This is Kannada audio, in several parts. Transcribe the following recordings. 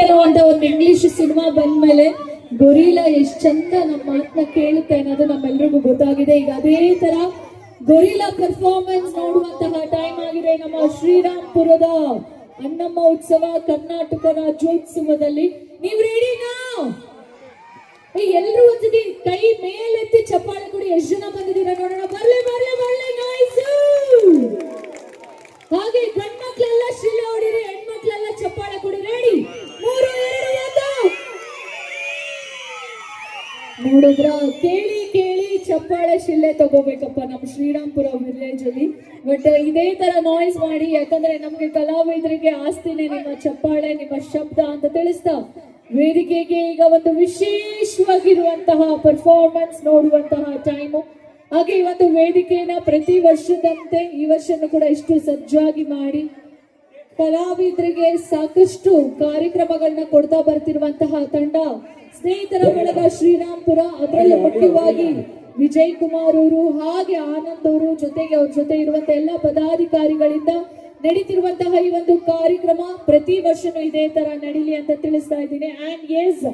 ಅನ್ನುವಂತ ಒಂದು ಇಂಗ್ಲಿಷ್ ಸಿನಿಮಾ ಬಂದ್ಮೇಲೆ ಗೊರಿಲಾ ಎಷ್ಟ್ ಚಂದ ನಮ್ಮ ಮಾತನ್ನ ಕೇಳುತ್ತೆ ಅನ್ನೋದು ನಮ್ಮೆಲ್ರಿಗೂ ಗೊತ್ತಾಗಿದೆ. ಈಗ ಅದೇ ತರ ಗೊರಿಲಾ ಪರ್ಫಾರ್ಮೆನ್ಸ್ ನೋಡುವಂತಹ ಟೈಮ್ ಆಗಿದೆ ನಮ್ಮ ಶ್ರೀರಾಮ್ಪುರದ ಅನ್ನಮ್ಮ ಉತ್ಸವ, ಕರ್ನಾಟಕ ರಾಜ್ಯೋತ್ಸವದಲ್ಲಿ. ನೀವು ರೆಡಿನಾ ಎಲ್ರು ಒಂದ್ಸತಿ ಕೈ ಮೇಲೆತ್ತಿ ಚಪ್ಪಾಳೆ ಕೊಡಿ, ಎಷ್ಟು ಜನ ಬಂದಿದ್ದೀರಾ ನೋಡೋಣ. ನೋಡಿದ್ರ ಕೇಳಿ ಕೇಳಿ ಚಪ್ಪಾಳೆ ಶಿಲ್ಲೆ ತಗೋಬೇಕಪ್ಪ ನಮ್ಮ ಶ್ರೀರಾಮ್ಪುರ ವಿಲೇಜ್ ಅಲ್ಲಿ ಬಟ್ ಇದೇ ತರ ನಾಯ್ಸ್ ಮಾಡಿ, ಯಾಕಂದ್ರೆ ನಮ್ಗೆ ಕಲಾವಿದರಿಗೆ ಆಸ್ತಿನೇ ನಿಮ್ಮ ಚಪ್ಪಾಳೆ, ನಿಮ್ಮ ಶಬ್ದ ಅಂತ ತಿಳಿಸ್ತಾ. ವೇದಿಕೆಗೆ ಈಗ ಒಂದು ವಿಶೇಷವಾಗಿರುವಂತಹ ಪರ್ಫಾರ್ಮೆನ್ಸ್ ನೋಡುವಂತಹ ಟೈಮು ಹಾಗೆ ಈ ಒಂದು ವೇದಿಕೆನ ಪ್ರತಿ ವರ್ಷದಂತೆ ಈ ವರ್ಷನೂ ಕೂಡ ಇಷ್ಟು ಸಜ್ಜಾಗಿ ಮಾಡಿ. ಕಲಾವಿದರಿಗೆ ಸಾಕಷ್ಟು ಕಾರ್ಯಕ್ರಮಗಳನ್ನ ಕೊಡ್ತಾ ಬರ್ತಿರುವಂತಹ ತಂಡ. ಸ್ನೇಹಿತರ ಬಳಗ ಶ್ರೀರಾಮ್ಪುರ, ಅದರಲ್ಲೂ ಮುಖ್ಯವಾಗಿ ವಿಜಯ್ ಕುಮಾರ್ ಅವರು ಹಾಗೆ ಆನಂದ್ ಅವರು ಜೊತೆಗೆ ಅವ್ರ ಜೊತೆ ಇರುವಂತ ಎಲ್ಲ ಪದಾಧಿಕಾರಿಗಳಿಂದ ನಡೀತಿರುವಂತಹ ಈ ಒಂದು ಕಾರ್ಯಕ್ರಮ ಪ್ರತಿ ವರ್ಷನೂ ಇದೇ ತರ ನಡೀಲಿ ಅಂತ ತಿಳಿಸ್ತಾ ಇದ್ದೀನಿ. ಅಂಡ್ ಎಸ್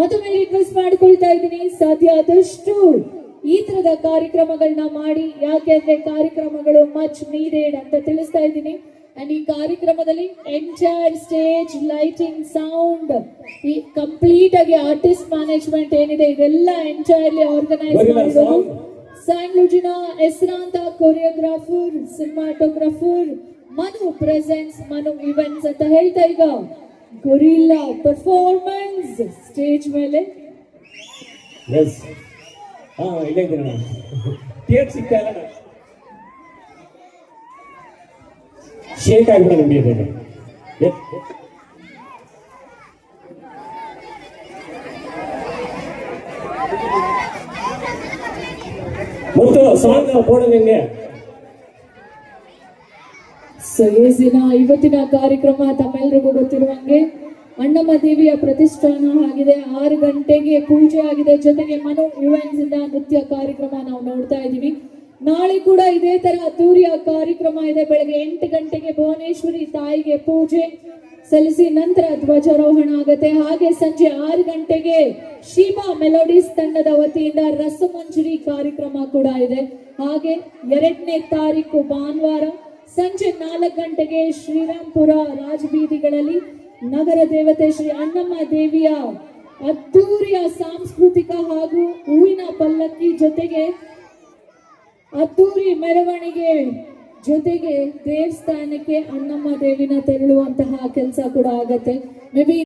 ಮತ್ತೊಮ್ಮೆ ರಿಕ್ವೆಸ್ಟ್ ಮಾಡ್ಕೊಳ್ತಾ ಇದ್ದೀನಿ. ಸಾಧ್ಯ ಆದಷ್ಟು ಈ ತರದ ಕಾರ್ಯಕ್ರಮಗಳನ್ನ ಮಾಡಿ, ಯಾಕೆ ಅಂದ್ರೆ ಕಾರ್ಯಕ್ರಮಗಳು ಮಚ್ ನೀಡೆಡ್ ಅಂತ ತಿಳಿಸ್ತಾ ಇದ್ದೀನಿ. ಅಂಡ್ ಈ ಕಾರ್ಯಕ್ರಮದಲ್ಲಿ ಎಂಟೈರ್ ಸ್ಟೇಜ್ ಲೈಟಿಂಗ್ ಸೌಂಡ್ ಈ ಕಂಪ್ಲೀಟ್ ಆಗಿ ಆರ್ಟಿಸ್ಟ್ ಮ್ಯಾನೇಜ್ಮೆಂಟ್ ಏನಿದೆ ಇದೆಲ್ಲ ಎಂಟೈರ್ಲಿ ಆರ್ಗನೈಸ್ ಮಾಡಿದ್ರು. ಸ್ಯಾಂಗ್ಲೂಜಿನ ಹೆಸರಾಂತ choreographer cinematographer Manu presents Manu events ಅಂತ ಹೇಳ್ತಾ ಈಗ. ಗೊರಿಲ್ಲಾ ಪರ್ಫಾರ್ಮೆನ್ಸ್ ಸ್ಟೇಜ್ ಮೇಲೆ. ಎಸ್ ಹಾ ಇಲ್ಲೇ ಇದ್ದೀನಿ ನಾನು. ಥಿಯೇಟ್ ಸಿಗ್ತಾ ಇಲ್ಲ. ಶೇಕ್ ಆಗ್ಬಿಟ್ಟು ನಿಮಗೆ ಮತ್ತು ಸಾಂಗ್ ಬೋರ್ಡ್ ನಿಮಗೆ ಸೊ ದಿನ ಇವತ್ತಿನ ಕಾರ್ಯಕ್ರಮ ತಮ್ಮೆಲ್ಲರಿಗೂ ಗೊತ್ತಿರುವಂಗೆ ಅಣ್ಣಮ್ಮ ದೇವಿಯ ಪ್ರತಿಷ್ಠಾನ ಆಗಿದೆ. ಆರು ಗಂಟೆಗೆ ಪೂಜೆ ಆಗಿದೆ. ಜೊತೆಗೆ ಮನೋ ಇವೆಂಟ್ಸ್ ನೃತ್ಯ ಕಾರ್ಯಕ್ರಮ ನಾವು ನೋಡ್ತಾ ಇದೀವಿ ನಾಳೆ ಕೂಡ ಇದೇ ತರ ಅದ್ದೂರಿಯ ಕಾರ್ಯಕ್ರಮ ಇದೆ. ಬೆಳಗ್ಗೆ ಎಂಟು ಗಂಟೆಗೆ ಭುವನೇಶ್ವರಿ ತಾಯಿಗೆ ಪೂಜೆ ಸಲ್ಲಿಸಿ ನಂತರ ಧ್ವಜಾರೋಹಣ ಆಗುತ್ತೆ. ಹಾಗೆ ಸಂಜೆ ಆರು ಗಂಟೆಗೆ ಶೀಮಾ ಮೆಲೋಡಿಸ್ ತಂಡದ ವತಿಯಿಂದ ರಸಮಂಜರಿ ಕಾರ್ಯಕ್ರಮ ಕೂಡ ಇದೆ. ಹಾಗೆ ಎರಡನೇ ತಾರೀಕು ಭಾನುವಾರ ಸಂಜೆ ನಾಲ್ಕು ಗಂಟೆಗೆ ಶ್ರೀರಾಮ್ಪುರ ರಾಜಬೀದಿಗಳಲ್ಲಿ ನಗರ ದೇವತೆ ಶ್ರೀ ಅಣ್ಣಮ್ಮ ದೇವಿಯ ಅದ್ದೂರಿಯ ಸಾಂಸ್ಕೃತಿಕ ಹಾಗೂ ಹೂವಿನ ಪಲ್ಲಕ್ಕಿ ಜೊತೆಗೆ ಅದ್ದೂರಿ ಮೆರವಣಿಗೆ ಜೊತೆಗೆ ದೇವಸ್ಥಾನಕ್ಕೆ ಅಣ್ಣಮ್ಮ ದೇವಿನ ತೆರಳುವಂತಹ ಕೆಲಸ ಕೂಡ ಆಗತ್ತೆ. May be